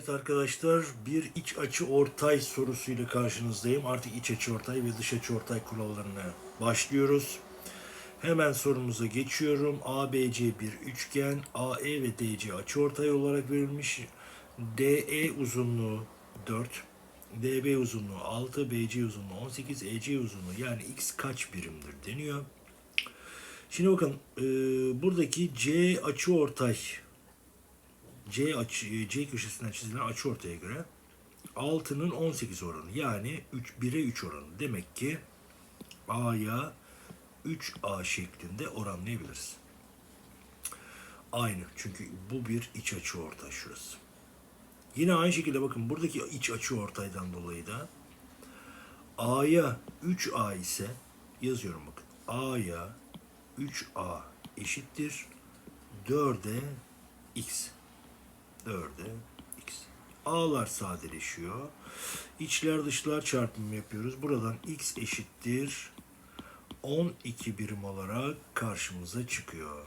Evet arkadaşlar bir iç açı ortay sorusuyla karşınızdayım. Artık iç açı ortay ve dış açı ortay kurallarına başlıyoruz. Hemen sorumuza geçiyorum. ABC bir üçgen, AE ve DC açı ortay olarak verilmiş. DE uzunluğu 4, DB uzunluğu 6, BC uzunluğu 18, EC uzunluğu yani x kaç birimdir deniyor. Şimdi bakın e, buradaki C açı ortay C açı C köşesinden çizilen açı ortaya göre 6'nın 18 oranı yani 3 1'e 3 oranı. Demek ki A'ya 3A şeklinde oranlayabiliriz. Aynı çünkü bu bir iç açı ortay şurası. Yine aynı şekilde bakın buradaki iç açı ortaydan dolayı da A'ya 3A ise yazıyorum bakın. A'ya 3A eşittir 4'e x. 4'e x. A'lar sadeleşiyor. İçler dışlar çarpımı yapıyoruz. Buradan x eşittir 12 birim olarak karşımıza çıkıyor.